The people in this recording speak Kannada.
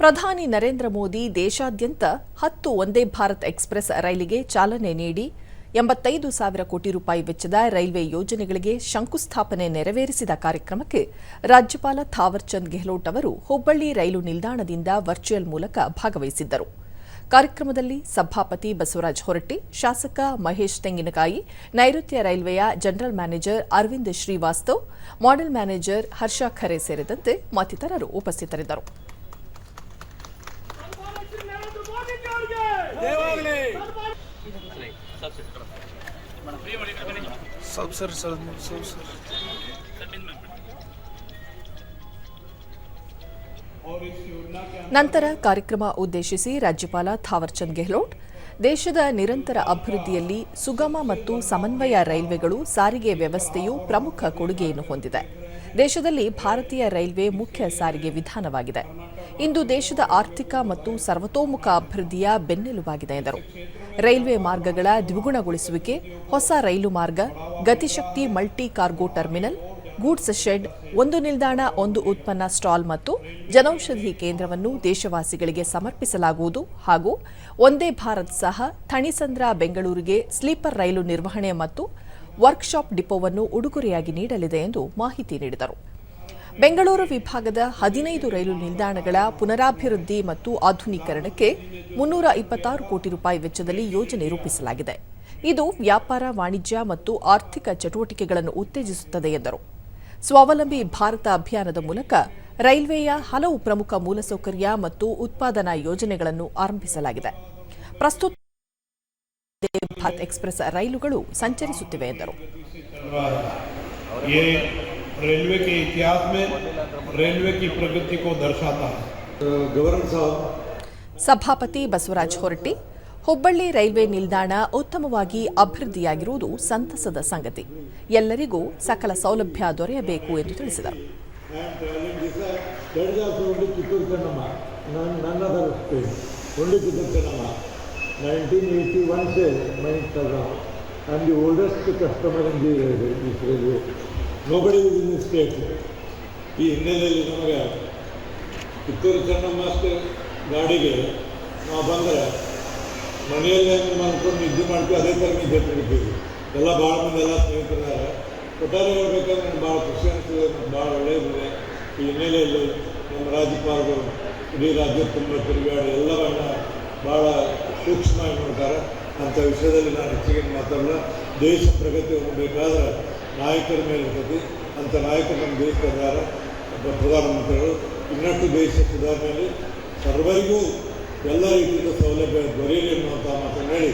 ಪ್ರಧಾನಿ ನರೇಂದ್ರ ಮೋದಿ ದೇಶಾದ್ಯಂತ ಹತ್ತು ಒಂದೇ ಭಾರತ್ ಎಕ್ಸ್ಪ್ರೆಸ್ ರೈಲಿಗೆ ಚಾಲನೆ ನೀಡಿ ಎಂಬತ್ತೈದು ಸಾವಿರ ಕೋಟಿ ರೂಪಾಯಿ ವೆಚ್ಚದ ರೈಲ್ವೆ ಯೋಜನೆಗಳಿಗೆ ಶಂಕುಸ್ಥಾಪನೆ ನೆರವೇರಿಸಿದ ಕಾರ್ಯಕ್ರಮಕ್ಕೆ ರಾಜ್ಯಪಾಲ ಥಾವರ್ಚಂದ್ ಗೆಹ್ಲೋಟ್ ಅವರು ಹುಬ್ಬಳ್ಳಿ ರೈಲು ನಿಲ್ದಾಣದಿಂದ ವರ್ಚುವಲ್ ಮೂಲಕ ಭಾಗವಹಿಸಿದ್ದರು. ಕಾರ್ಯಕ್ರಮದಲ್ಲಿ ಸಭಾಪತಿ ಬಸವರಾಜ್ ಹೊರಟ್ಟಿ, ಶಾಸಕ ಮಹೇಶ್ ತೆಂಗಿನಕಾಯಿ, ನೈಋತ್ಯ ರೈಲ್ವೆಯ general manager Arvind Srivastav, model manager Harsha Khare ಸೇರಿದಂತೆ ಮತ್ತಿತರರು ಉಪಸ್ಥಿತರಿದ್ದರು ನರೇಂದ್ರ ಮೋದಿ ನಂತರ ಕಾರ್ಯಕ್ರಮ ಉದ್ದೇಶಿಸಿ ರಾಜ್ಯಪಾಲ ಥಾವರ್ಚಂದ್ ಗೆಹ್ಲೋಟ್ ದೇಶದ ನಿರಂತರ ಅಭಿವೃದ್ಧಿಯಲ್ಲಿ ಸುಗಮ ಮತ್ತು ಸಮನ್ವಯ ರೈಲ್ವೆಗಳು ಸಾರಿಗೆ ವ್ಯವಸ್ಥೆಯು ಪ್ರಮುಖ ಕೊಡುಗೆಯನ್ನು ಹೊಂದಿದೆ. ದೇಶದಲ್ಲಿ ಭಾರತೀಯ ರೈಲ್ವೆ ಮುಖ್ಯ ಸಾರಿಗೆ ವಿಧಾನವಾಗಿದೆ. ಇಂದು ದೇಶದ ಆರ್ಥಿಕ ಮತ್ತು ಸರ್ವತೋಮುಖ ಅಭಿವೃದ್ಧಿಯ ಬೆನ್ನೆಲುಬಾಗಿದೆ ಎಂದರು. ರೈಲ್ವೆ ಮಾರ್ಗಗಳ ದ್ವಿಗುಣಗೊಳಿಸುವಿಕೆ, ಹೊಸ ರೈಲು ಮಾರ್ಗ, Gatishakti multi cargo terminal, goods shed, ಒಂದು ನಿಲ್ದಾಣ, ಒಂದು ಉತ್ಪನ್ನ ಸ್ಟಾಲ್ ಮತ್ತು ಜನೌಷಧಿ ಕೇಂದ್ರವನ್ನು ದೇಶವಾಸಿಗಳಿಗೆ ಸಮರ್ಪಿಸಲಾಗುವುದು ಹಾಗೂ ಒಂದೇ ಭಾರತ್ ಸಹ ಥಣಿಸಂದ್ರ, ಬೆಂಗಳೂರಿಗೆ ಸ್ಲೀಪರ್ ರೈಲು ನಿರ್ವಹಣೆ ಮತ್ತು ವರ್ಕ್ಶಾಪ್ ಡಿಪೋವನ್ನು ಉಡುಗೊರೆಯಾಗಿ ನೀಡಲಿದೆ ಎಂದು ಮಾಹಿತಿ ನೀಡಿದರು. ಬೆಂಗಳೂರು ವಿಭಾಗದ ಹದಿನೈದು ರೈಲು ನಿಲ್ದಾಣಗಳ ಪುನರಾಭಿವೃದ್ಧಿ ಮತ್ತು ಆಧುನೀಕರಣಕ್ಕೆ ಮುನ್ನೂರ ಇಪ್ಪತ್ತಾರು ಕೋಟಿ ರೂಪಾಯಿ ವೆಚ್ಚದಲ್ಲಿ ಯೋಜನೆ ರೂಪಿಸಲಾಗಿದೆ. ಇದು ವ್ಯಾಪಾರ, ವಾಣಿಜ್ಯ ಮತ್ತು ಆರ್ಥಿಕ ಚಟುವಟಿಕೆಗಳನ್ನು ಉತ್ತೇಜಿಸುತ್ತದೆ ಎಂದರು. ಸ್ವಾವಲಂಬಿ ಭಾರತ ಅಭಿಯಾನದ ಮೂಲಕ ರೈಲ್ವೆಯ ಹಲವು ಪ್ರಮುಖ ಮೂಲಸೌಕರ್ಯ ಮತ್ತು ಉತ್ಪಾದನಾ ಯೋಜನೆಗಳನ್ನು ಆರಂಭಿಸಲಾಗಿದೆ. ಪ್ರಸ್ತುತ ಭಾರತ್ ಎಕ್ಸ್ಪ್ರೆಸ್ ರೈಲುಗಳು ಸಂಚರಿಸುತ್ತಿವೆ ಎಂದರು. रेलवे के इतिहास में रेलवे की प्रगति को दर्शाता है ಗವರ್ನರ್ ಸಾಹಬ್ ಸಭಾಪತಿ ಬಸವರಾಜ ಹೊರಟ್ಟಿ ಹುಬ್ಬಳ್ಳಿ ರೈಲ್ವೆ ನಿಲ್ದಾಣ ಉತ್ತಮವಾಗಿ ಅಭಿವೃದ್ಧಿಯಾಗಿರುವುದು ಸಂತಸದ ಸಂಗತಿ ಎಲ್ಲರಿಗೂ ಸಕಲ ಸೌಲಭ್ಯ ದೊರೆಯಬೇಕು ಎಂದು ತಿಳಿಸಿದರು that is also only Kittur Chennamma ನನ್ನ ನನ್ನ ಅದರ್ ನೋಬಡಿ ಇನ್ ಸ್ಟೇಟ್ ಈ ಹಿನ್ನೆಲೆಯಲ್ಲಿ ನಮಗೆ ಕಿತ್ತೂರು ಚೆನ್ನಮ್ಮ ಅಷ್ಟೇ ಗಾಡಿಗೆ ನಾವು ಬಂದರೆ ಮನೆಯಲ್ಲೇ ಮಾಡ್ಕೊಂಡು ನಿದ್ದೆ ಮಾಡ್ತೀವಿ, ಅದೇ ಥರ ನಿದ್ದೆ ಮಾಡ್ತೀವಿ. ಎಲ್ಲ ಭಾಳ ಮಂದಿ ಎಲ್ಲ ಸ್ನೇಹಿತರಿದ್ದಾರೆ. ಒಟ್ಟಾರೆ ಹೇಳ್ಬೇಕಾದ್ರೆ ನನಗೆ ಭಾಳ ಖುಷಿ ಅನಿಸ್ತದೆ ಭಾಳ ಒಳ್ಳೆಯದಿದೆ. ಈ ಹಿನ್ನೆಲೆಯಲ್ಲಿ ನಮ್ಮ ರಾಜ್ಯಪಾಲರು, ಇಡೀ ರಾಜ್ಯ ತುಂಬ ತಿರುಗಾಡಿ ಎಲ್ಲವನ್ನ ಭಾಳ ಸೂಕ್ಷ್ಮವಾಗಿ ನೋಡ್ತಾರೆ. ಅಂಥ ವಿಷಯದಲ್ಲಿ ನಾನು ಹೆಚ್ಚಿಗೆ ಮಾತಾಡಲ್ಲ. ದೇಶ ಪ್ರಗತಿ ಹೊಂದಬೇಕಾದ್ರೆ ನಾಯಕರ ಮೇಲೆ ಇರ್ತದೆ. ಅಂಥ ನಾಯಕರು ನಮ್ಮ ಒಬ್ಬ ಪ್ರಧಾನಮಂತ್ರಿಗಳು ಇನ್ನಷ್ಟು ದೇಶ ಸುಧಾರಣೆಯಲ್ಲಿ ಸರ್ವರಿಗೂ ಎಲ್ಲ ರೀತಿಯ ಸೌಲಭ್ಯ ದೊರೆಯಲಿ ಅನ್ನುವಂಥ ಮಾತನ್ನು ಹೇಳಿ